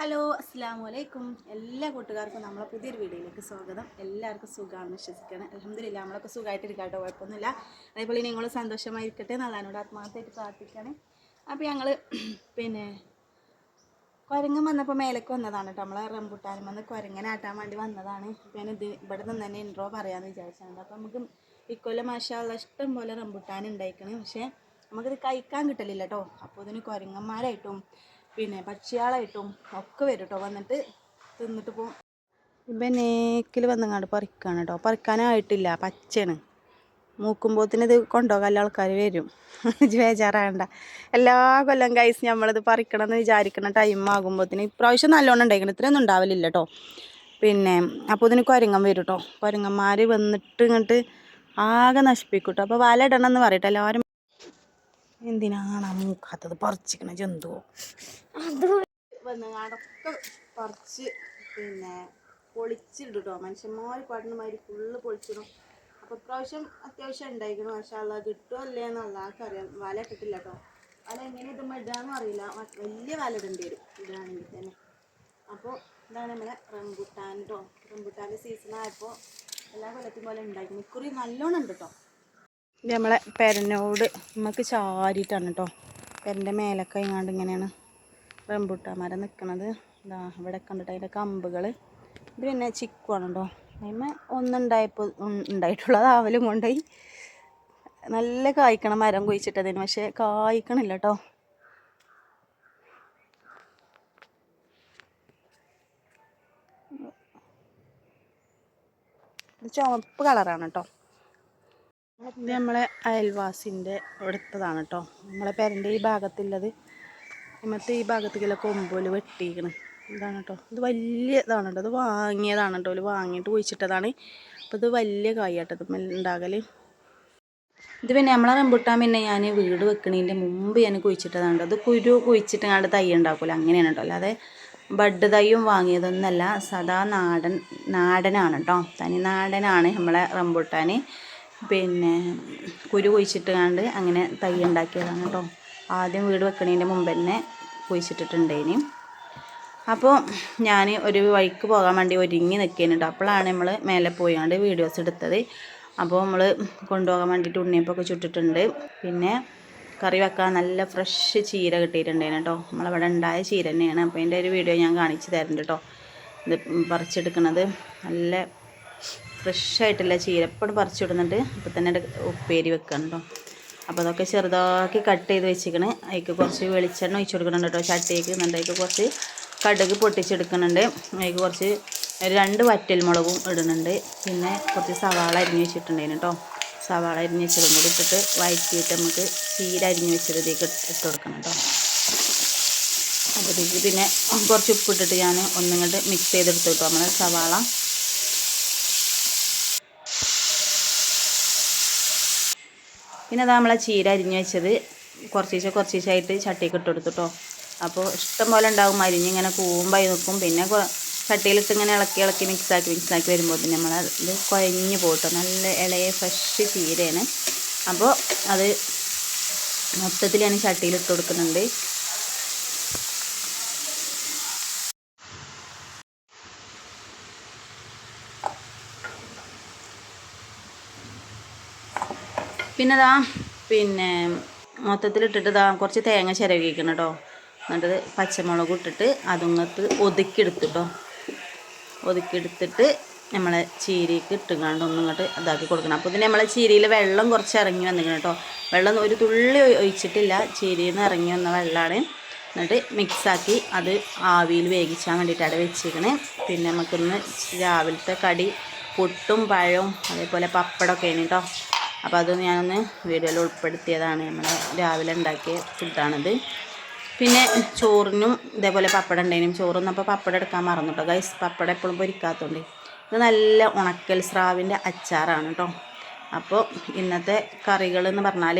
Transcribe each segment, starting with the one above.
Hello അസ്സാം വലൈക്കും എല്ലാ കൂട്ടുകാർക്കും നമ്മളെ പുതിയൊരു വീഡിയോയിലേക്ക് സ്വാഗതം. എല്ലാവർക്കും സുഖമാണെന്ന് വിശ്വസിക്കണം അലഹമില്ല നമ്മളൊക്കെ സുഖമായിട്ടിരിക്കാം കേട്ടോ കുഴപ്പമൊന്നുമില്ല. അതേപോലെ നിങ്ങൾ സന്തോഷമായിരിക്കട്ടെ നല്ലതിനോട് ആത്മാർത്ഥമായിട്ട് പ്രാർത്ഥിക്കണേ അപ്പോൾ ഞങ്ങൾ പിന്നെ കുരങ്ങൻ വന്നപ്പോൾ മേലേക്ക് വന്നതാണ് കേട്ടോ. നമ്മളെ റംബുട്ടാനും വന്ന് കുരങ്ങനാട്ടാൻ വേണ്ടി വന്നതാണ്. ഞാൻ ഇത് ഇവിടെ നിന്ന് തന്നെ ഇൻട്രോ പറയാമെന്ന് വിചാരിച്ചാണ്. അപ്പോൾ നമുക്ക് ഇക്കൊല്ലം മാഷാള്ള ഇഷ്ടം പോലെ റംബുട്ടാൻ ഉണ്ടായിക്കണേ. പക്ഷേ നമുക്കിത് കഴിക്കാൻ കിട്ടലില്ല കേട്ടോ. അപ്പോൾ ഇതിന് കുരങ്ങന്മാരായിട്ടും പിന്നെ പക്ഷിയാളായിട്ടും ഒക്കെ വരും കേട്ടോ വന്നിട്ട് തിന്നിട്ട് പോകും ഇപ്പം നേക്കിൽ വന്നങ്ങാണ്ട് പറിക്കാണ് കേട്ടോ പറിക്കാനായിട്ടില്ല. പച്ചയാണ്. മൂക്കുമ്പോത്തിന് ഇത് കൊണ്ടുപോകാൻ ആൾക്കാർ വരും. ബേജാറാകണ്ട എല്ലാ കൊല്ലം കൈസ് നമ്മളിത് പറിക്കണം എന്ന് വിചാരിക്കുന്ന ടൈം തന്നെ ഇപ്രാവശ്യം നല്ലോണം ഉണ്ടായിരിക്കണം ഇത്രയൊന്നും ഉണ്ടാവലില്ല കേട്ടോ പിന്നെ അപ്പോൾ ഇതിന് കുരങ്ങൻ വരും കേട്ടോ കുരങ്ങന്മാർ വന്നിട്ട് ഇങ്ങോട്ട് ആകെ നശിപ്പിക്കും കേട്ടോ അപ്പോൾ വല ഇടണം എന്ന് പറയട്ടെ എല്ലാവരും എന്തിനാണ് ആ മൂക്കാത്തത്? പറിച്ചിക്കണ ജന്തുവോ? അത് വന്നങ്ങാടൊക്കെ പറിച്ച് പിന്നെ പൊളിച്ചിടും കേട്ടോ മനുഷ്യന്മാർ പാടുന്ന മാതിരി ഫുള്ള് പൊളിച്ചിടും. അപ്പോൾ ഇപ്രാവശ്യം അത്യാവശ്യം ഉണ്ടായിരിക്കണം പക്ഷെ അല്ല കിട്ടുമോ അല്ലേ എന്നുള്ള ആൾക്കറിയാം വല കിട്ടില്ല കേട്ടോ വല എങ്ങനെ ഇത് ഇടാന്നും അറിയില്ല. വലിയ വല ഇടേണ്ടി വരും ഇടാണെങ്കിൽ തന്നെ. അപ്പോൾ ഇതാണ് നമ്മളെ റംബുട്ടാൻ കേട്ടോ റംബുട്ടാന്റെ സീസൺ ആയപ്പോൾ എല്ലാ കൊല്ലത്തും പോലെ ഉണ്ടായിരിക്കും ഇക്കുറി നല്ലോണം ഉണ്ട് കേട്ടോ ഇത് നമ്മളെ പെരനോട് നമുക്ക് ചാരിയിട്ടാണ് കേട്ടോ പെരന്റെ മേലൊക്കെ ഇങ്ങാണ്ട് ഇങ്ങനെയാണ് റംബൂട്ടാൻ മരം നിൽക്കണത് ഇതാ ഇവിടെ കണ്ടിട്ട് അതിന്റെ കമ്പുകൾ ഇത് പിന്നെ ചിക്കുവാണ് കേട്ടോ അതിന് ഒന്നുണ്ടായപ്പോൾ ഉണ്ടായിട്ടുള്ളത് ആവലും കൊണ്ടുപോയി. നല്ല കായ്ക്കണ മരം കുഴിച്ചിട്ടതിന് പക്ഷേ കായ്ക്കണില്ല കേട്ടോ ചുവപ്പ് കളറാണ് കേട്ടോ ഇത് നമ്മളെ അയൽവാസിന്റെ അടുത്തതാണ് കേട്ടോ നമ്മളെ പെരന്റെ ഈ ഭാഗത്തുള്ളത്. ഇമ്മത്തെ ഈ ഭാഗത്തേക്കുള്ള കൊമ്പോൽ വെട്ടിയിരിക്കണ്. ഇതാണ് കേട്ടോ ഇത് വലിയ ഇതാണ് കേട്ടോ ഇത് വാങ്ങിയതാണ് കേട്ടോ ഒരു വാങ്ങിയിട്ട് കുഴിച്ചിട്ടതാണ്. അപ്പോൾ ഇത് വലിയ കായാട്ടോ. ഇത് ഉണ്ടാകൽ ഇത് പിന്നെ നമ്മളെ റംബുട്ടാൻ പിന്നെ ഞാൻ വീട് വെക്കണതിന്റെ മുമ്പ് ഞാൻ കുഴിച്ചിട്ടതാണ് കേട്ടോ അത് കുരു കുഴിച്ചിട്ട് തൈ ഉണ്ടാക്കൂല. അങ്ങനെയാണ് കേട്ടോ അല്ലാതെ ബഡ് തൈയും വാങ്ങിയതൊന്നല്ല. സദാ നാടൻ നാടനാണ് കേട്ടോ തനി നാടനാണ് നമ്മളെ റംബുട്ടാൻ പിന്നെ കുരു കുഴിച്ചിട്ട് കണ്ട് അങ്ങനെ തൈ ഉണ്ടാക്കിയതാണ് കേട്ടോ. ആദ്യം വീട് വെക്കണതിന്റെ മുമ്പ് തന്നെ കുഴിച്ചിട്ടിട്ടുണ്ടേനി. അപ്പോൾ ഞാൻ ഒരു വഴിക്ക് പോകാൻ വേണ്ടി ഒരുങ്ങി നിൽക്കുന്നുണ്ട് അപ്പോഴാണ് നമ്മൾ മേലെ പോയാണ്ട് വീഡിയോസ് എടുത്തത്. അപ്പോൾ നമ്മൾ കൊണ്ടുപോകാൻ വേണ്ടിയിട്ട് ഉണ്ണിയപ്പൊക്കെ ചുട്ടിട്ടുണ്ട്. പിന്നെ കറി വെക്കാൻ നല്ല ഫ്രഷ് ചീര കിട്ടിയിട്ടുണ്ടേന് കേട്ടോ. നമ്മളവിടെ ഉണ്ടായ ചീര തന്നെയാണ്. അപ്പോൾ അതിന്റെ ഒരു വീഡിയോ ഞാൻ കാണിച്ചു തരുന്നുണ്ട് കേട്ടോ. ഇത് പറിച്ചെടുക്കുന്നത് നല്ല ഫ്രഷ് ആയിട്ടുള്ള ചീര. എപ്പോഴും പറിച്ചിടുന്നുണ്ട്. അപ്പോൾ തന്നെ ഉപ്പേരി വെക്കണ്ടോ അപ്പോൾ അതൊക്കെ ചെറുതാക്കി കട്ട് ചെയ്ത് വെച്ചിരിക്കണ്. അതിലേക്ക് കുറച്ച് വെളിച്ചെണ്ണ ഒഴിച്ചു കൊടുക്കുന്നുണ്ട് കേട്ടോ ചട്ടിയേക്ക് എന്നിട്ട് അതിലേക്ക് കുറച്ച് കടുക് പൊട്ടിച്ചെടുക്കുന്നുണ്ട്. അതിലേക്ക് കുറച്ച് രണ്ട് വറ്റൽ മുളകും ഇടുന്നുണ്ട്. പിന്നെ കുറച്ച് സവാള അരിഞ്ഞ് വെച്ചിട്ടുണ്ടായിരുന്നു കേട്ടോ സവാള അരിഞ്ഞ് വെച്ചതും കൂടി ഇട്ടിട്ട് വഴറ്റിയിട്ട് നമുക്ക് ചീര അരിഞ്ഞ് വെച്ചതിലേക്ക് ഇട്ട് കൊടുക്കണം കേട്ടോ അപ്പോഴത്തേക്ക് പിന്നെ കുറച്ച് ഉപ്പിട്ടിട്ട് ഞാൻ ഒന്നും കൊണ്ട് മിക്സ് ചെയ്തെടുത്തു കേട്ടോ നമ്മൾ സവാള പിന്നെ അത് നമ്മളെ ചീര അരിഞ്ഞ് വെച്ചത്. കുറച്ചീശെ കുറച്ചീശായിട്ട് ചട്ടിക്ക് ഇട്ട് കൊടുത്തു കേട്ടോ അപ്പോൾ ഇഷ്ടം പോലെ ഉണ്ടാവും. അരിഞ്ഞിങ്ങനെ കൂമ്പായി നിൽക്കും പിന്നെ ചട്ടിയിലിട്ട് ഇങ്ങനെ ഇളക്കി ഇളക്കി മിക്സാക്കി മിക്സാക്കി വരുമ്പോൾ പിന്നെ നമ്മൾ അത് കുഴഞ്ഞ് പോട്ടോ നല്ല ഇളയ ഫ്രഷ് ചീരയാണ്. അപ്പോൾ അത് മൊത്തത്തിൽ ഞാൻ ചട്ടിയിലിട്ട് കൊടുക്കുന്നുണ്ട്. പിന്നെ ദാ പിന്നെ മൊത്തത്തിലിട്ടിട്ട് ഇതാ കുറച്ച് തേങ്ങ ചിരവിക്കണം കേട്ടോ എന്നിട്ട് പച്ചമുളക് ഇട്ടിട്ട് അതുങ്ങത്ത് ഒതുക്കിയെടുത്തു കേട്ടോ ഒതുക്കിയെടുത്തിട്ട് നമ്മളെ ചീരയ്ക്ക് ഇട്ടുകൊണ്ട് ഒന്നും ഇങ്ങോട്ട് ഇതാക്കി കൊടുക്കണം. അപ്പോൾ ഇതിന് നമ്മളെ ചീരയിൽ വെള്ളം കുറച്ച് ഇറങ്ങി വന്നിരിക്കണം കേട്ടോ വെള്ളം ഒരു തുള്ളി ഒഴിച്ചിട്ടില്ല. ചീരയിൽ നിന്ന് ഇറങ്ങി വന്ന വെള്ളമാണ് എന്നിട്ട് മിക്സാക്കി അത് ആവിയിൽ വേവിച്ചാൻ വേണ്ടിയിട്ടാണ് വെച്ചിരിക്കണേ. പിന്നെ നമുക്കിന്ന് രാവിലത്തെ കടി പുട്ടും പഴവും അതേപോലെ പപ്പടമൊക്കെയാണ് കേട്ടോ അപ്പോൾ അത് ഞാനൊന്ന് വീഡിയോയിൽ ഉൾപ്പെടുത്തിയതാണ് നമ്മൾ രാവിലെ ഉണ്ടാക്കിയ ഫുഡാണിത്. പിന്നെ ചോറിനും ഇതേപോലെ പപ്പടം ഉണ്ടായിരുന്നു ചോറൊന്നും അപ്പോൾ പപ്പടം എടുക്കാൻ മറന്നു ഗൈസ് പപ്പടം എപ്പോഴും പൊരിക്കാത്തതുകൊണ്ട്. ഇത് നല്ല ഉണക്കൽ സ്രാവിന്റെ അച്ചാറാണ് കേട്ടോ. അപ്പോൾ ഇന്നത്തെ കറികൾ എന്ന് പറഞ്ഞാൽ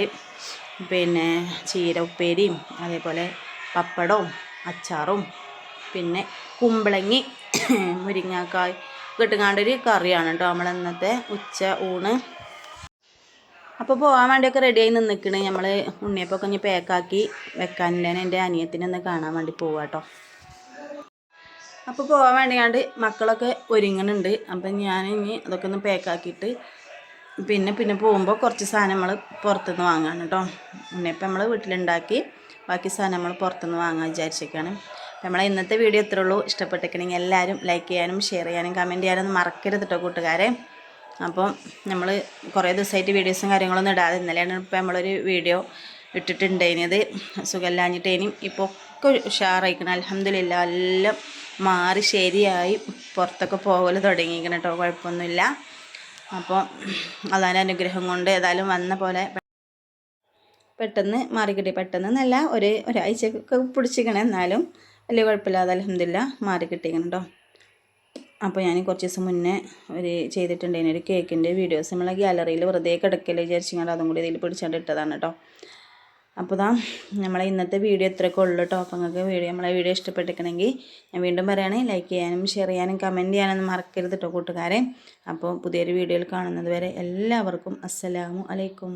പിന്നെ ചീര ഉപ്പേരിയും അതേപോലെ പപ്പടവും അച്ചാറും പിന്നെ കുമ്പളങ്ങി മുരിങ്ങാക്കായ് കിട്ടുങ്ങാണ്ടൊരു കറിയാണ് കേട്ടോ. നമ്മൾ ഇന്നത്തെ ഉച്ച ഊണ് അപ്പോൾ പോകാൻ വേണ്ടിയൊക്കെ റെഡിയായി നിന്നിക്കണ്. നമ്മൾ ഉണ്ണിയപ്പൊക്കെ ഇനി പാക്കാക്കി വെക്കാനുണ്ടേനെ എന്റെ അനിയത്തിനെ ഒന്ന് കാണാൻ വേണ്ടി പോവാ കേട്ടോ അപ്പോൾ പോകാൻ വേണ്ടിയാണ്ട് മക്കളൊക്കെ ഒരുങ്ങണുണ്ട്. അപ്പം ഞാൻ ഇനി അതൊക്കെ ഒന്ന് പാക്കാക്കിയിട്ട് പിന്നെ പിന്നെ പോകുമ്പോൾ കുറച്ച് സാധനം നമ്മൾ പുറത്തുനിന്ന് വാങ്ങാണ് കേട്ടോ ഉണ്ണിയപ്പം നമ്മൾ വീട്ടിലുണ്ടാക്കി. ബാക്കി സാധനം നമ്മൾ പുറത്തുനിന്ന് വാങ്ങാൻ വിചാരിച്ചേക്കാണ് നമ്മളെ ഇന്നത്തെ വീഡിയോ ഇത്രേ ഉള്ളൂ. ഇഷ്ടപ്പെട്ടിരിക്കണമെങ്കിൽ എല്ലാവരും ലൈക്ക് ചെയ്യാനും ഷെയർ ചെയ്യാനും കമന്റ് ചെയ്യാനും മറക്കരുത് കേട്ടോ കൂട്ടുകാരെ. അപ്പം നമ്മൾ കുറേ ദിവസമായിട്ട് വീഡിയോസും കാര്യങ്ങളൊന്നും ഇടാതെ ഇന്നലെയാണ് ഇപ്പം നമ്മളൊരു വീഡിയോ ഇട്ടിട്ടുണ്ടായിരുന്നത്. സുഖമില്ലാഞ്ഞിട്ടേനും ഇപ്പോൾ ഒക്കെ ഉഷാറായിക്കണം. അലഹമില്ല എല്ലാം മാറി ശരിയായി പുറത്തൊക്കെ പോകൽ തുടങ്ങിയിരിക്കണം കേട്ടോ കുഴപ്പമൊന്നുമില്ല. അപ്പോൾ അതാന്റെ അനുഗ്രഹം കൊണ്ട് ഏതായാലും വന്ന പോലെ പെട്ടെന്ന് മാറിക്കിട്ടി. പെട്ടെന്ന് എന്നല്ല ഒരു ഒരാഴ്ചയൊക്കെ പിടിച്ചിരിക്കണം. എന്നാലും വലിയ കുഴപ്പമില്ലാതെ അലഹമില്ല മാറി കിട്ടിയിരിക്കണം കേട്ടോ അപ്പോൾ ഞാൻ കുറച്ച് ദിവസം മുന്നേ ഒരു ചെയ്തിട്ടുണ്ടായിരുന്നു. ഒരു കേക്കിന്റെ വീഡിയോസ് നമ്മളെ ഗ്യാലറിയിൽ വെറുതെ കിടക്കൽ വിചാരിച്ചിങ്ങാണ്ട് അതും കൂടി ഇതിൽ പിടിച്ചാണ്ട് ഇട്ടതാണ് കേട്ടോ. അപ്പോൾ ഇതാ നമ്മളെ ഇന്നത്തെ വീഡിയോ ഇത്രയൊക്കെ ഉള്ളൂ കേട്ടോ. അപ്പോൾ നിങ്ങൾക്ക് വീഡിയോ നമ്മളെ വീഡിയോ ഇഷ്ടപ്പെട്ടിരിക്കണമെങ്കിൽ ഞാൻ വീണ്ടും പറയുകയാണ് ലൈക്ക് ചെയ്യാനും ഷെയർ ചെയ്യാനും കമന്റ് ചെയ്യാനൊന്നും മറക്കരുത് കേട്ടോ കൂട്ടുകാരെ. അപ്പോൾ പുതിയൊരു വീഡിയോയിൽ കാണുന്നത് വരെ എല്ലാവർക്കും അസ്സലാമു അലൈക്കും.